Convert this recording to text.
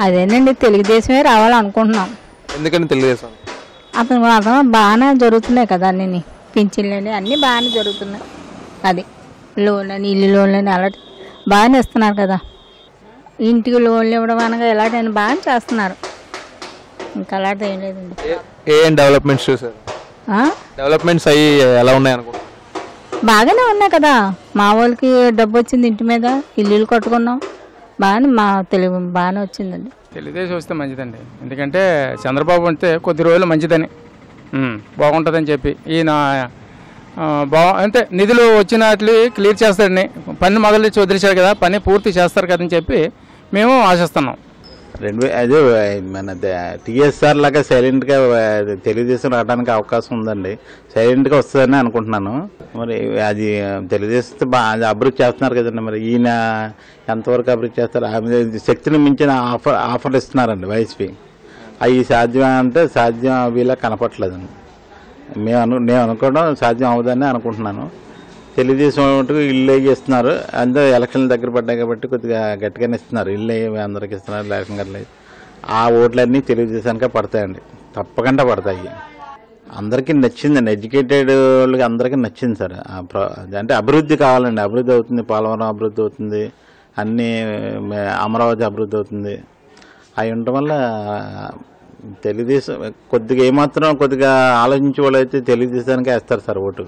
అదేనండి తెలుగుదేశమే రావాలనుకుంటున్నాం. ఎందుకని తెలుగుదేశం? అతను మాత్రం బాగానే జరుగుతున్నాయి కదా అన్నీ పింఛన్లని అన్నీ బాగానే జరుగుతున్నాయి. అది లోన్ అని ఇల్లు లోన్లని అలాంటి బాగానే ఇస్తున్నారు కదా. ఇంటికి లోన్లు ఇవ్వడం అనగా ఇలాంటివన్నీ బాగానే చేస్తున్నారు. ఇంకా అలాంటిది ఏం లేదండి. ఏ- డెవలప్మెంట్స్ చూసారు? డెవలప్మెంట్స్ అయ్యి ఎలా ఉన్నాయి అనుకుంటున్నారు? బాగానే ఉన్నాయి కదా. మా వాళ్ళకి డబ్బు వచ్చింది ఇంటి మీద ఇల్లులు కట్టుకున్నాం. బాగానే మా తెలుగు బాగానే వచ్చిందండి. తెలుగుదేశం వస్తే మంచిదండి. ఎందుకంటే చంద్రబాబు అంటే కొద్ది రోజులు మంచిదని. ఉమ్, బాగుంటుందని చెప్పి. ఈయన ఆ, బా అంటే నిధులు వచ్చిన వాటిని క్లియర్ చేస్తాడని పని మొదలు వదిలేశారు కదా పని పూర్తి చేస్తారు కదని చెప్పి మేము ఆశిస్తున్నాం. రెండు అదే మన టీఎస్ఆర్ లాగా సైలెంట్గా తెలుగుదేశం రావడానికి అవకాశం ఉందండి. సైలెంట్గా వస్తుందని అనుకుంటున్నాను. మరి అది తెలుగుదేశం బాగా అది అభివృద్ధి చేస్తున్నారు కదండి. మరి ఈయన ఎంతవరకు అభివృద్ధి చేస్తారు? ఆమె శక్తిని మించిన ఆఫర్ ఆఫర్లు ఇస్తున్నారండి వైసీపీ అవి సాధ్యం అంటే సాధ్యం అవిలా కనపట్లేదండి మేము అను నేను అనుకోవడం సాధ్యం అవుదని అనుకుంటున్నాను. తెలుగుదేశం మటుకు ఇల్లు అయ్యి ఇస్తున్నారు అందరూ ఎలక్షన్లు దగ్గర పడ్డాయి కాబట్టి కొద్దిగా గట్టిగానే ఇస్తున్నారు. ఇల్లు అందరికి ఇస్తున్నారు లేకుండా ఆ ఓట్లన్నీ తెలుగుదేశానికే పడతాయండి. తప్పకుండా పడతాయి. అందరికీ నచ్చిందండి ఎడ్యుకేటెడ్ వాళ్ళకి అందరికీ నచ్చింది సార్. ఆ అంటే అభివృద్ధి కావాలండి. అభివృద్ధి అవుతుంది. పోలవరం అభివృద్ధి అవుతుంది. అన్నీ అమరావతి అభివృద్ధి అవుతుంది. అవి ఉండటం వల్ల తెలుగుదేశం కొద్దిగా ఏమాత్రం కొద్దిగా ఆలోచించే వాళ్ళు అయితే తెలుగుదేశానికే వేస్తారు సార్ ఓటు.